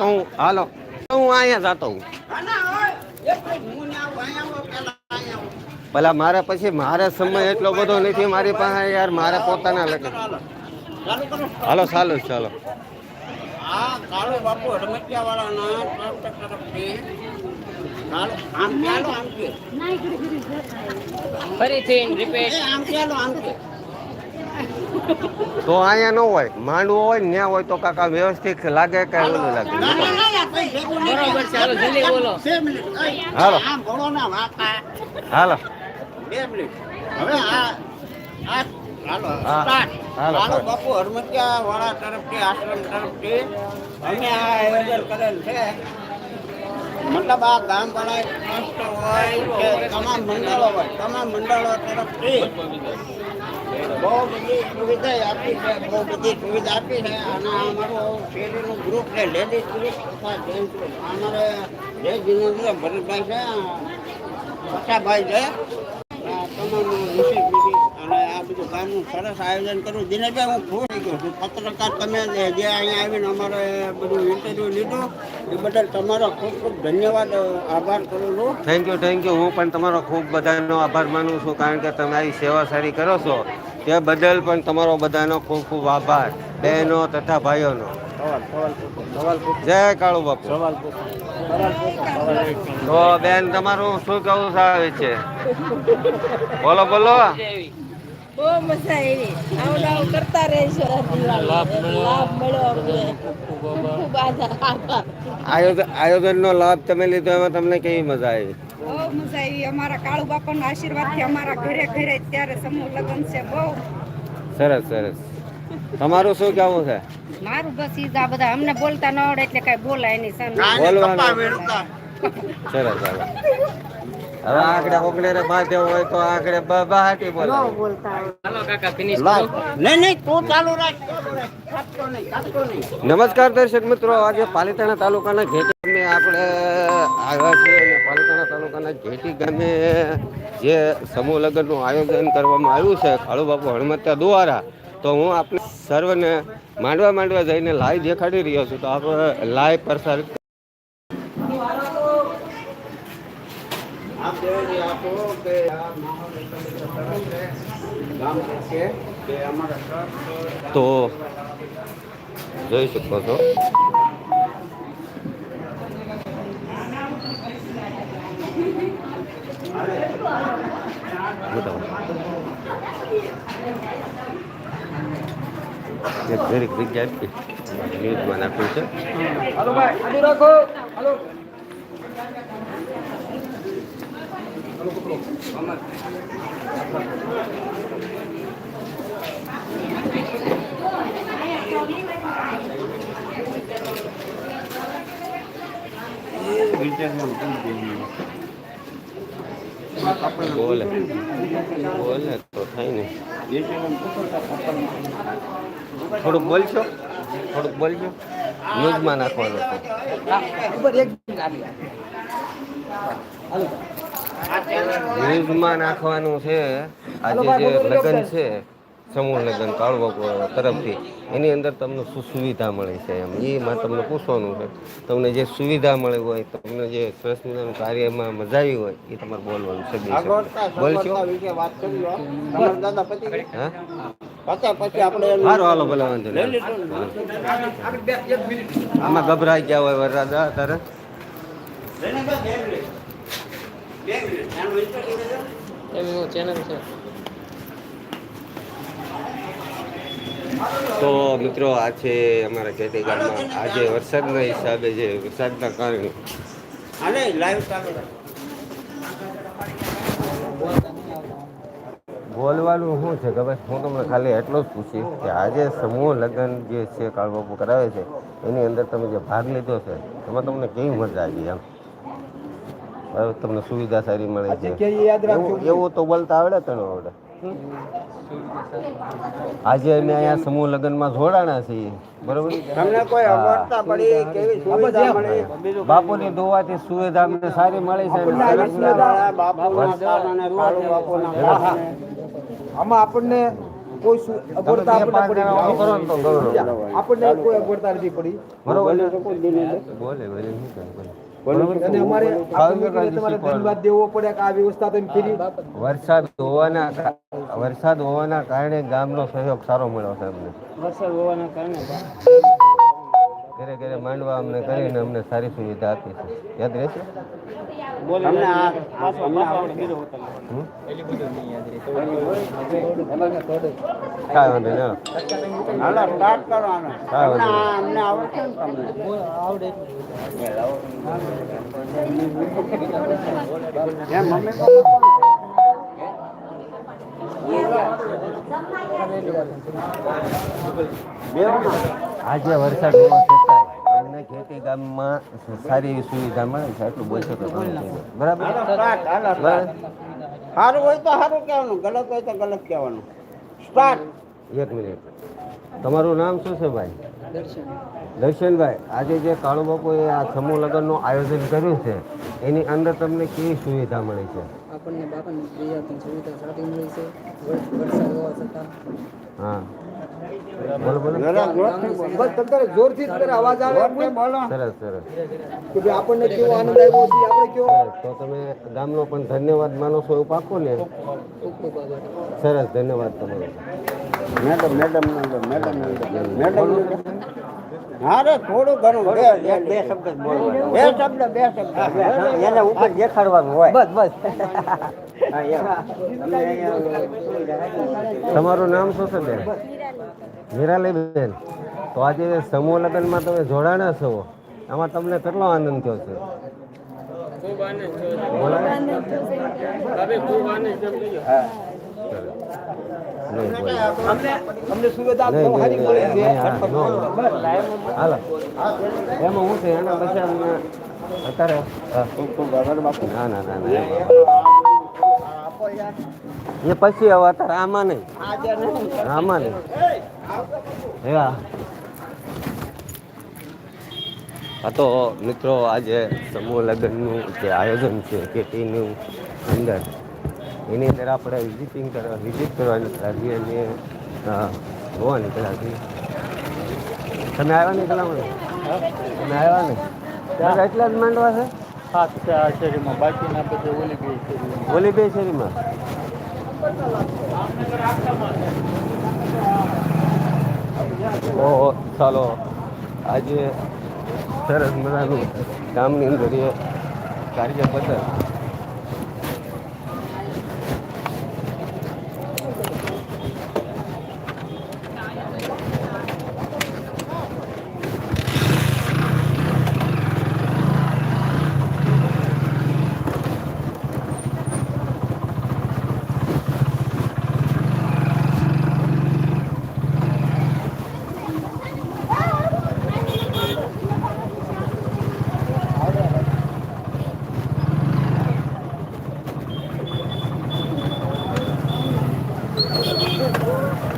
હું, હાલો. હું અહીંયા જતો હું. ભલા મારે પછી મારા સમય એટલો બધો નથી મારી પાસે યાર, મારા પોતાના લગે હાલો, ચાલો ચાલો. ફરીથી રિપીટ તો અહીંયા ન હોય. માંડવો હોય ને ત્યાં હોય તો કાકા વ્યવસ્થિત લાગે કે ઓલું લાગે. હાલો, જલ્દી બોલો. બે મિનિટ. અય, હાલો. બાપુ હડમતિયા વાળા તરફથી આશ્રમ તરફથી. અમે આ આયોજન કરેલ છે. મતલબ આ ગામ વાળા ટ્રસ્ટ હોય કે તમામ મંડળો હોય, તમામ મંડળો તરફથી બહુ બધી સુવિધા આપી છે, બહુ બધી સુવિધા આપી છે. અને અમારું શેરીનું ગ્રુપ છે લેડીઝ ગ્રુપ તથા જેન્ટ્સ ગ્રુપ અમારે જે જીવન ભરતભાઈ છે પચાભાઈ છે. તમામ વિશેષ બધું ગામનું સરસ આયોજન કર્યું. દિનેશભાઈ હું ખુશ થઈ ગયો છું. પત્રકાર તમે જે અહીંયા આવીને અમારે બધું ઇન્ટરવ્યૂ લીધું એ બદલ તમારો ખૂબ ખૂબ ધન્યવાદ. આભાર કરું છું. થેન્ક યુ થેન્ક યુ હું પણ તમારો ખૂબ બધાનો આભાર માનું છું કારણ કે તમે આવી સેવા સારી કરો છો. તે બદલ પણ તમારો બધાનો ખૂબ ખૂબ આભાર બહેનો તથા ભાઈઓનો. જય કાળુ બાપુ. તો બેન તમારું શું કહેવું આવે છે? બોલો બોલો. બહુ મજા આવી. આવું આવું કરતા રહેશો લાભ મળ્યો. અમને. ખૂબ આભાર. આભાર. આયોજન આયોજનનો લાભ તમે લીધો એમાં તમને કેવી મજા આવી? બહુ મજા આવી. અમારા કાળુ બાપાના આશીર્વાદથી અમારા ઘરે ઘરે ત્યારે સમૂહ લગ્ન છે બહુ. સરસ સરસ. તમારું શું કહેવું છે? મારું બસ ઈ આ બધા અમને બોલતા ન આવડે એટલે કઈ બોલાય નહીં સર બોલવાનું. સરસ સરસ. ચાલો આગળ આંકડે ઓગણે બાંધે હોય તો આગળ બોલો. નહીં નમસ્કાર દર્શક મિત્રો આજે પાલીતાણા તાલુકાના ઘેટી ગામે આપણે આવ્યા છીએ અને પાલીતાણા તાલુકાના ઘેટી ગામે જે સમૂહ લગ્નનું આયોજન કરવામાં આવ્યું છે કાળુબાપુ હણમત્યા દ્વારા તો હું આપણે સર્વને માંડવા માંડવા જઈને લાઈવ દેખાડી રહ્યો છું. તો આપણે લાઈવ પ્રસારિત આપ દેવજી આપો કે આ માહોલ એકત્રિત સરસ છે. ગામ છે કે અમારા ટ્રસ્ટ તો જોઈ શકો છો. એક દરેક જગ્યા આપી. ન્યૂઝમાં નાખ્યું છે. બોલે બોલે તો થાય ને થોડુંક બોલશો? થોડુંક બોલજો ન્યૂઝમાં નાખવાનું છે. ન્યૂઝમાં નાખવાનું છે. આજે જે લગ્ન છે સમૂહ લગ્ન કાળવો તરફથી એની અંદર તમને શું સુવિધા મળે છે એમ? એમાં તમને પૂછવાનું છે. તમને જે સુવિધા મળી હોય તમને જે સરસ મજાનું કાર્યમાં મજા આવી હોય એ તમારે બોલવાનું છે સારું હાલો ભલે વાંધો. આમાં ગભરાઈ ગયા હોય વરરાજા તારે? એમનું ચેનલ છે તો મિત્રો આ છે અમારા ખેતી ગામમાં. આજે વરસાદના હિસાબે જે વરસાદના કારણે. હાલે લાઈવ બોલવાનું શું છે ખબર? હું તમને ખાલી એટલું જ પૂછીશ કે આજે સમૂહ લગ્ન જે છે કાળબાપુ કરાવે છે એની અંદર તમે જે ભાગ લીધો છે એમાં તમને કેવી મજા આવી એમ? તમને સુવિધા સારી મળે છે. એવું એવું તો બોલતા આવડે તને આવડે. આજે અમે અહીંયા સમૂહ લગ્નમાં જોડાણા છીએ. બરોબર? તમને કોઈ અગવડતા પડી સુવિધા બાપુની દુવાથી સુવિધા અમને સારી મળી છે. આમાં આપણને કોઈ અગવડતા આપણને આપણને કોઈ અગવડતા નથી પડી. બરોબર? બોલે બોલે. અને અમારે તમારે ધન્યવાદ દેવો પડે કે આ વ્યવસ્થા તમે કરી વરસાદ હોવાના વરસાદ હોવાના કારણે ગામનો સહયોગ સારો મળ્યો છે અમને. વરસાદ હોવાના કારણે ઘરે ઘરે માંડવા અમને કરીને અમને સારી સુવિધા આપી છે. યાદ રહેશે? તમને? આજે વરસાદ હોવા છતાંય અમને ખેતી ગામમાં સારી એવી સુવિધા મળે છે એટલું બરાબર? સારું હોય તો સારું કહેવાનું ગલત હોય તો ગલત કહેવાનું. સ્ટાર્ટ એક મિનિટ. તમારું નામ શું છે ભાઈ? દર્શનભાઈ આજે જે કાળુ બાપુએ આ સમૂહ લગ્નનું આયોજન કર્યું છે એની અંદર તમને કેવી સુવિધા મળી છે? આપણને બાપાની સુવિધા સારી મળી છે. વરસાદ હોવા છતાં હા. જોરથી બોલો. બસ તમ તારે જોરથી જ તારે અવાજ આવે સરસ સરસ. કે આપણને કેવો આનંદ આવ્યો છે આપણે કેવો તો તમે ગામનો પણ ધન્યવાદ માનો છો એવું પાકો ને? સરસ ધન્યવાદ તમારો. Madam madam madam madam madam. Madam હા રે થોડું ઘણું બે બે બે શબ્દ બે શબ્દ બે શબ્દ એને ઉપર દેખાડવાનું હોય. બસ બસ. તમારું નામ શું છે બેન? મીરાલી બેન તો આજે સમૂહ લગ્નમાં તમે જોડાણા છો. આમાં તમને કેટલો આનંદ થયો છે? ખૂબ આનંદ થયો છે. એમાં હું એના પછી અમને અત્યારે ના ના ના એ પછી હવે અત્યારે આમાં નહીં આમાં નહીં હા હા તો મિત્રો આજે સમૂહ લગ્નનું જે આયોજન છે કેટીનું અંદર. એની અંદર આપણે વિઝિટિંગ કરવા વિઝિટ કરવાની હતી અને અ, જોવાની કલાથી તમે આવ્યા ને કલા તમે આવ્યા ને ત્યાં એટલા જ માંડવા છે? હા ત્યાં શેરીમાં. બાકીના પછી ઓલી બે શેરીમાં. ઓલી બે શેરીમાં? ઓહો ચાલો. આજે સરસ મજાનું ગામની અંદર એ કાર્ય બદલ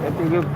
એટલી ગિફ્ટ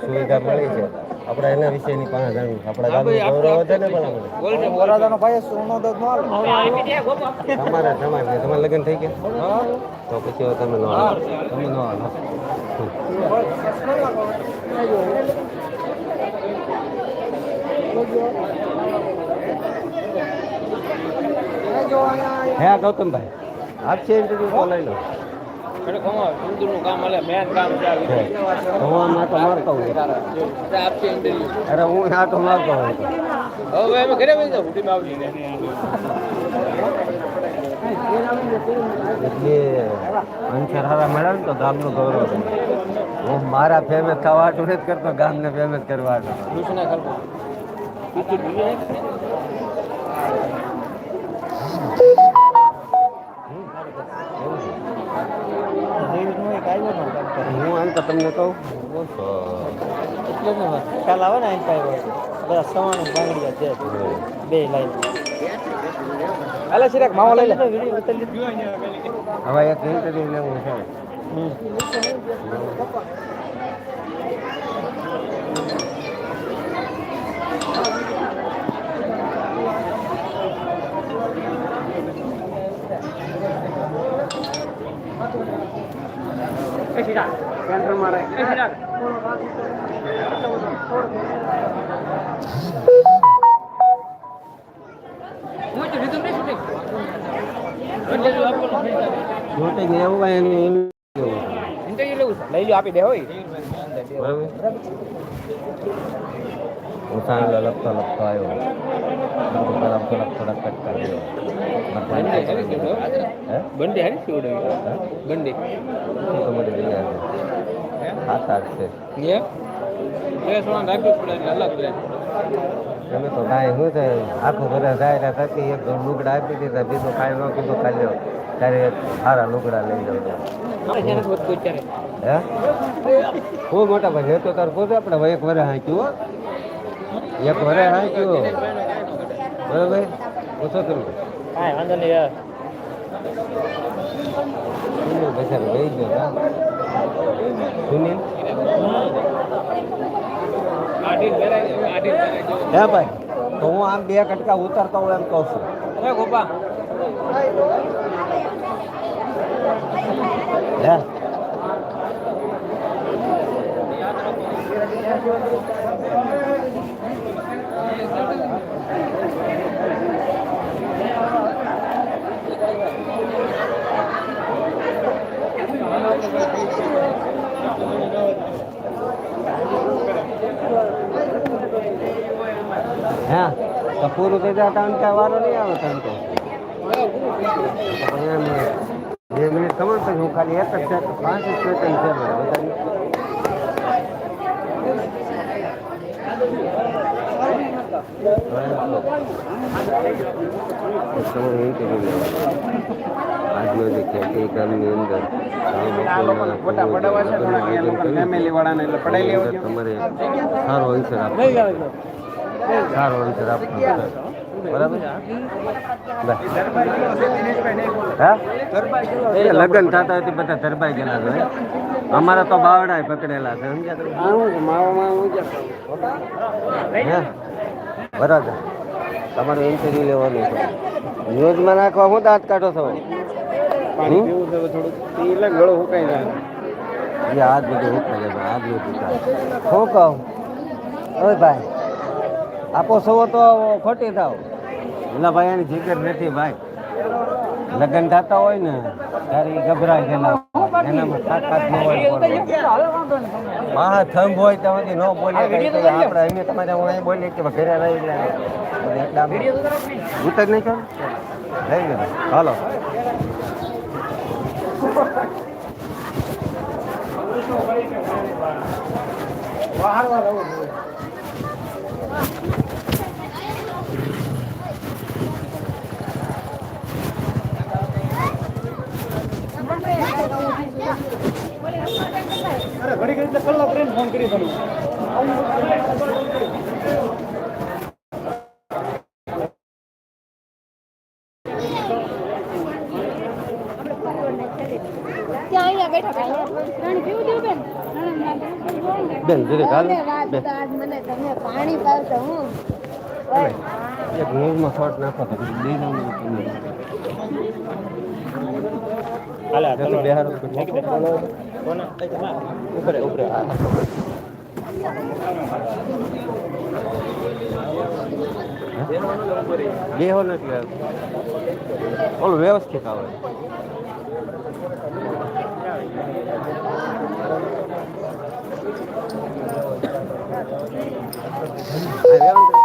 સુવિધા મળી છે આપણે એના વિશેની પાસે જાણવું આપણા ગામનું ગૌરવ વધે ને ભાઈ સોનો નો તમારે તમારે તમારે લગ્ન થઈ ગયા? તો પછી હવે તમે નો તમે નો. હે ગૌતમભાઈ આપશે ઇન્ટરવ્યુ તો લઈ લો હું આમ આટો મારતો હોય અરે હું આટો મારતો હોય એટલે અંશર હારા મળ્યા ને તો ગામનું ગૌરવ છે. હું મારા ફેમસ થવા હાટું નથી કરતો ગામને ફેમસ કરવા હાટું. હું આમ તો તમને કહું. કાલ આવે ને અહીં પાઈ બધા સવાણું બાંગડિયા છે. બે લાઈન. હાલે સિરાક માવો લઈ લે. હવે એક ઇન્ટરવ્યુ લેવું છે. શૂટિંગ એવું હોય એનું interview લેવું છે. લઈ લો આપી દે હોય બરાબર સાંજે લખતો લખતો આવ્યો થોડાક થોડાક કટ કર્યો બંડી હારી બંડી સાત આઠ છે તમે તો કાંઈ શું છે આખું ઘરે જાય થકી એક લુગડા આપી દીધા બીજું કાંઈ ન કીધું ખાલી ત્યારે સારા લુગડા લઈ જાઉં હે હું મોટા ભાઈ તો તાર પોતે આપણે એક વરે હાંચ્યું હો એક વરે હાંચ્યું બરાબર ઓછો તમે કાંઈ વાંધો નહીં યાર સુનિલ બેચારો વહી ગયો હા સુનિલ આઠી પહેરાય આઠી પહેરાય જો હે ભાઈ તો હું આમ બે કટકા ઉતારતો હોય એમ કહું છું એ ગોપા હે હા. તો પૂરું થઈ જાય કારણ કે વારો નહીં આવે કારણ કે. બે મિનિટ ખબર પછી હું ખાલી એક જ છે પાંચ જ સેકન્ડ છે મારે જે ખેતી કામની અંદર તમારે સારો આન્સર આપવાનો સારો આન્સર આપવાનો છે. બરાબર? હા? એ લગ્ન થતા હતી બધા ધરબાઈ ગયેલા હોય. અમારા તો બાવડા પકડેલા છે સમજ્યા હે? બરાબર. તમારે ઇન્ટરવ્યુ લેવાનું છે. ન્યૂઝમાં નાખવા હું દાંત કાઢો છો? છે હવે હાથ બધું છે શું કહું? ઓય ભાઈ. આપો સવો તો ખોટી થાવ. ઓલા ભાઈ એની જીગર નથી ભાઈ. લગ્ન થતા હોય ને ત્યારે ગભરાય ગભરાઈ ગયેલા એનામાં તાકાત ન હોય મહા થંભ હોય ત્યાં સુધી ન બોલીએ આપણે અમે તમારે હું અહીં બોલીએ કે ઘરે રહી એટલા ઉતર નહીં કરો લઈ ગયો. હાલો. અરે ઘડી ઘડી એટલે કલાક રહીને ફોન કરી તમે ત્યાં અહીંયા બેઠા બેઠા રાણી પીવું છું બેન બેન જરીક હાલો તમે વાત બે. તો આજ મને તમે પાણી પાવશો હું. ઓય, એક મૂળમાં શોર્ટ નાખો તો પછી દઈ દઉં ને તમને. હાલે એ તો બેહારો જ કોને ઉપરે ઉપરે આ. બેહો ને એટલે ઓલું વ્યવસ્થિત આવે આ વ્યવસ્થિત.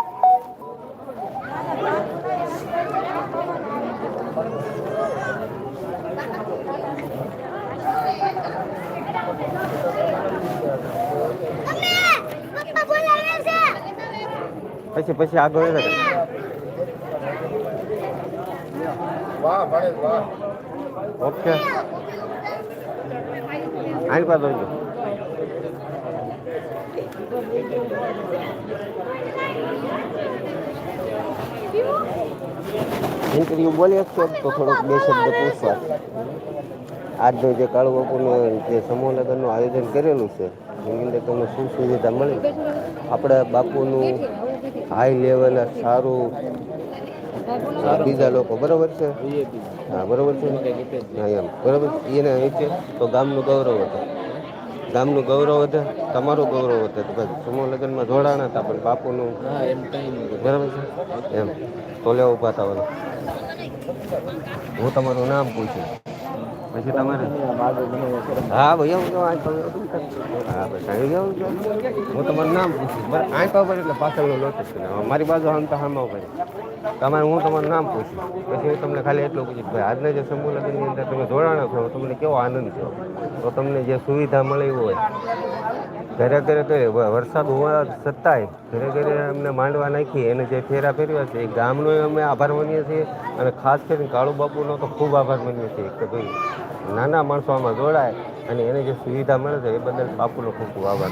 પછી પછી આગળ. ઓકે. આની પાસે જોજો ઇન્ટરવ્યુ બોલી શકશો તો થોડોક બે શબ્દ પૂછવા. આજનો જે કાળુ બાપુનું જે સમૂહ લગ્નનું આયોજન કરેલું છે અંદર તમને શું સુવિધા મળી? આપણે બાપુનું હાઈ લેવલ સારું બીજા લોકો બરોબર છે? હા બરોબર છે? હા એમ. બરોબર એને નીચે તો ગામનું ગૌરવ હતું ગામનું ગૌરવ વધે તમારું ગૌરવ વધે. તો ભાઈ સમૂહ લગ્નમાં જોડાણા હતા પણ બાપુનું બરાબર છે? એમ. તો લેવા ઊભા થવાના હું તમારું નામ પૂછું. પછી તમારે? હા ભાઈ આવું તો તમે હા ભાઈ જાઉં હું તમારું નામ પૂછીશ મારે આંખ ઉપર એટલે પાછળનો નોટિસ કરી મારી બાજુ આમ તો હામાં ઉપર તમારે હું તમારું નામ પૂછીશ પછી હું તમને ખાલી એટલું પૂછીશ ભાઈ આજના જે સમૂહ લગ્નની અંદર તમે જોડાણો છો તમને કેવો આનંદ થયો? તો તમને જે સુવિધા મળી હોય ઘરે ઘરે ઘરે વરસાદ હોવા છતાંય ઘરે ઘરે અમને માંડવા નાખી એને જે ફેરા ફેરવ્યા છે એ ગામનો અમે આભાર માનીએ છીએ અને ખાસ કરીને કાળુ બાપુનો તો ખૂબ આભાર માનીએ છીએ કે ભાઈ નાના માણસો આમાં જોડાય અને એને જે સુવિધા મળે છે એ બદલ બાપુનો ખૂબ ખૂબ આભાર.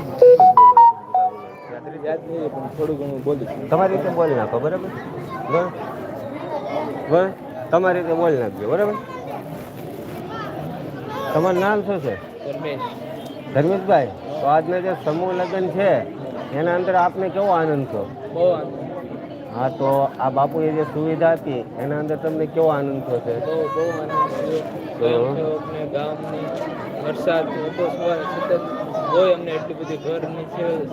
થોડું ઘણું બોલી તમારી રીતે બોલી નાખો બરાબર? બરાબર બરાબર તમારી રીતે બોલી નાખજો બરાબર? તમારું નામ શું છે? ધર્મેશભાઈ. તો આજના જે સમૂહ લગ્ન છે એના અંદર આપને કેવો આનંદ થયો? બહુ હા તો આ બાપુએ જે સુવિધા આપી એના અંદર તમને કેવો આનંદ થયો છે? બહુ બહુ આનંદ થયો. સ્વયંસેવકને ગામની વરસાદ હતો સતત હોય અમને એટલી બધી ઘરની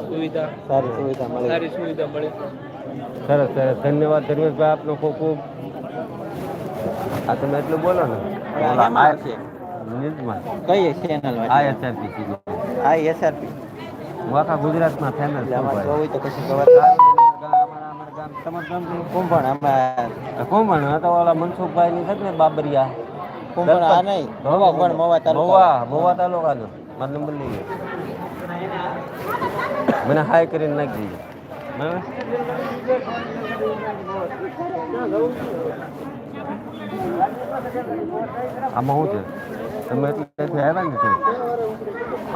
સુવિધા. સારી સુવિધા મળી. સારી સુવિધા મળી. સરસ સરસ. ધન્યવાદ ધર્મેશભાઈ આપનો ખૂબ ખૂબ. આ તમે એટલું બોલો ને. કઈ ચેનલ આ એસઆરપી હું આખા ગુજરાતમાં ફેમસ ભાઈ. તો પછી તમારું ગામ કુંભણ અમે કોમણ આ તો ઓલા મનસુખભાઈ ની છે ને બાબરિયા. કુંભણ આ નહીં. મવા પણ મવા તાલુકા મવા તાલુકાનો. મારો નંબર લઈ લો મને હાય કરીને નાખી બરાબર? આમાં શું છે? તમે એટલે આવ્યા ને.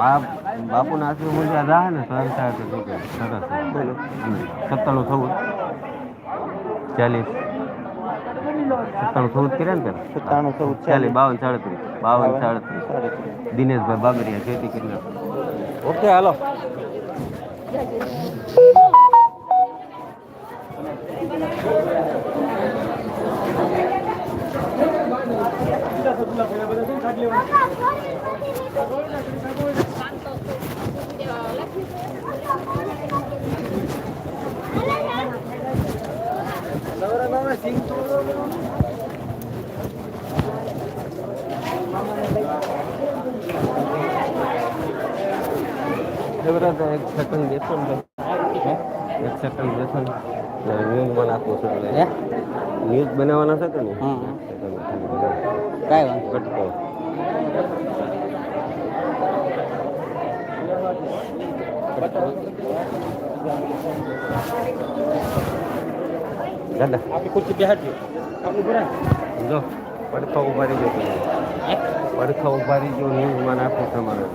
આ બાપુના આશરે મુજબ રાહ ને સ્વયં કે સરસ. બોલો સત્તાણું ચૌદ ચાલીસ. સત્તાણું ચૌદ કર્યા ને સત્તાણું ચૌદ ચાલીસ બાવન સાડત્રીસ. બાવન સાડત્રીસ. દિનેશભાઈ બાબરિયા ખેતી કરી ઓકે હાલો. એવડા એક સેકન્ડ દેશો ને. એક સેકન્ડ બેસો ને. ન્યૂઝમાં નાખવું છે એટલે. ન્યૂઝ બનાવવાના છે નહીં? કાંઈ વાંધો કટકો દાદા. આપણી ખુરશી બેહાડજો. જો પડખા ઊભા રહી ગયો પડખા ઊભા રહી ગયો ન્યૂઝમાં નાખો તમારે.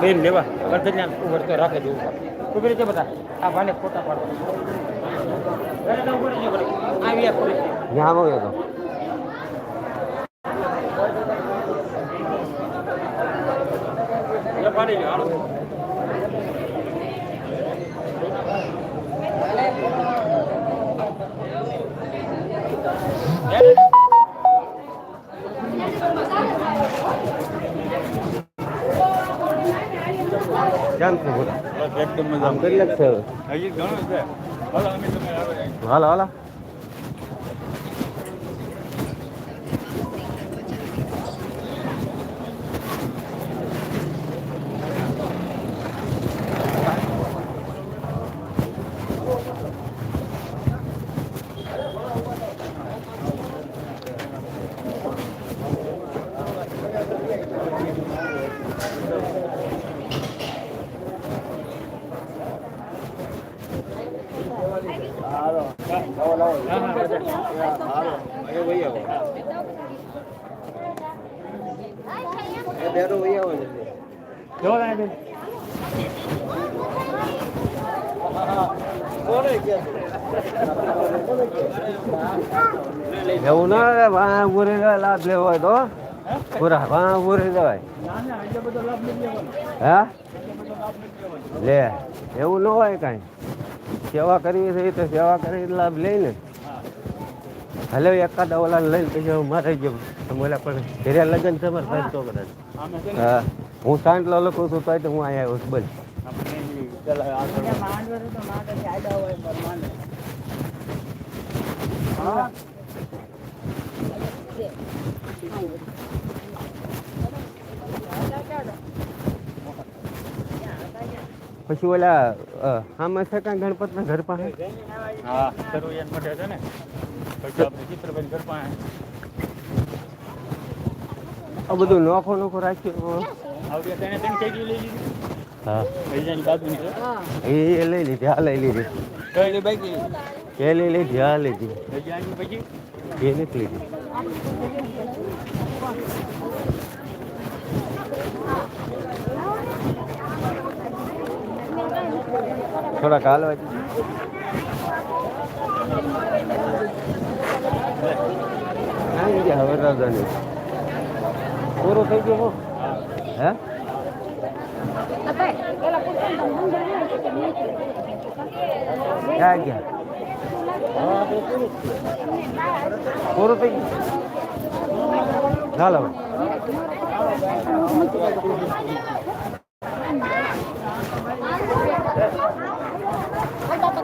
બેન લેવા. ગરદન્યા ઉપર તો રાખે દેવું ઊભી રીતે બધા. આ ભાને ફોટા પાડવા આવી ખુરશી ત્યાં આવ્યો તો પાડી લો હાલો કેમ છે બોલા એકદમ આમ કેટલે જ છે હજી ઘણું છે હાલો હાલો હાલો જો ને બેન એવું ના રે વાહ ઉરી જાય લાભ લેવો હોય તો પૂરા, હા, પૂરી દેવાય હા? લે, એવું ન હોય કાંઈ. સેવા કરવી છે તો સેવા કરી લાભ લઈને હલે, એકાદ ઓલા લઈને પછી હું મારે ગયો. ઓલા પણ ઘરે લગ્ન છે મારે તો કદાચ આમે છે ને હા હું સાંટલો લખું છું તો હું અહીંયા આવ્યો છું બસ આપણે એની પેલા આગળ પછી ઓલા આમાં છે કાંઈ ગણપતના ઘર પાસે? હા સરોયન મઠે છે ને. પછી આપણે ચિત્રભાઈ ઘર પાસે. આ બધું નોખો નોખો રાખ્યું આવડી તેને તેને કઈ લઈ લીધી. હા. બીજાની બાજુની છે. એ એ લઈ લીધી આ લઈ લીધી. કઈ લે બાઈક લઈ એ લઈ લીધી આ લીધી. બીજાની પછી? એ નથી લીધી થોડાક હાલવા હવે રાજાની પૂરું થઈ ગયું હો? હે? ક્યાં ગયા? પૂરું થઈ ગયું. ચાલો હવે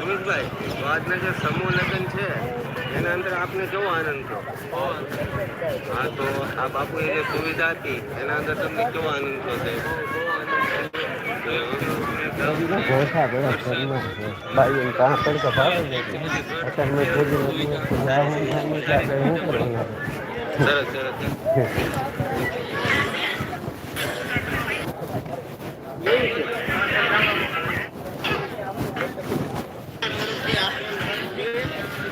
ધર્મેશભાઈ આજના જે સમૂહ લગ્ન છે. એના અંદર આપને કેવો આનંદ થયો? હા તો આ બાપુએ જે સુવિધા હતી એના અંદર તમને કેવો આનંદ થયો સરસ સરસ.